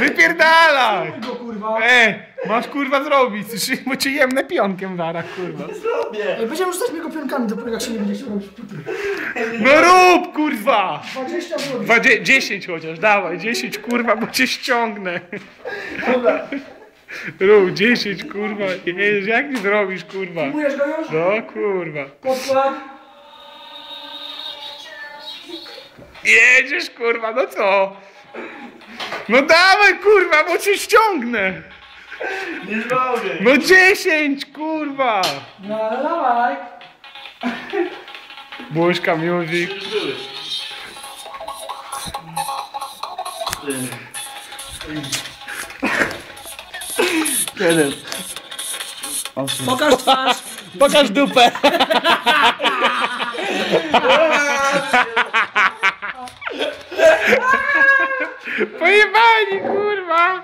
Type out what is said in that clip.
Wypierdalaj! Go kurwa. E, masz kurwa zrobić, bo ci jemnę pionkiem zaraz, kurwa. Zrobię. Ej, będziemy rzucać mnie go pionkami, dopóki jak się nie będzie chciał robić. No rób, kurwa! 20 było. Dwa, 10 chociaż, dawaj, 10 kurwa, bo cię ściągnę. Dobra. Rób 10 kurwa, Jezu, jak nie zrobisz kurwa? Kupujesz go już? No kurwa. Podkład. Jedziesz kurwa, no co? No dawaj kurwa, bo cię ściągnę. Nie zrobię. No 10 kurwa. No ale dawaj. Buźka music. Jeden. Pokaż twarz. Pokaż dupę. Pojebani kurwa.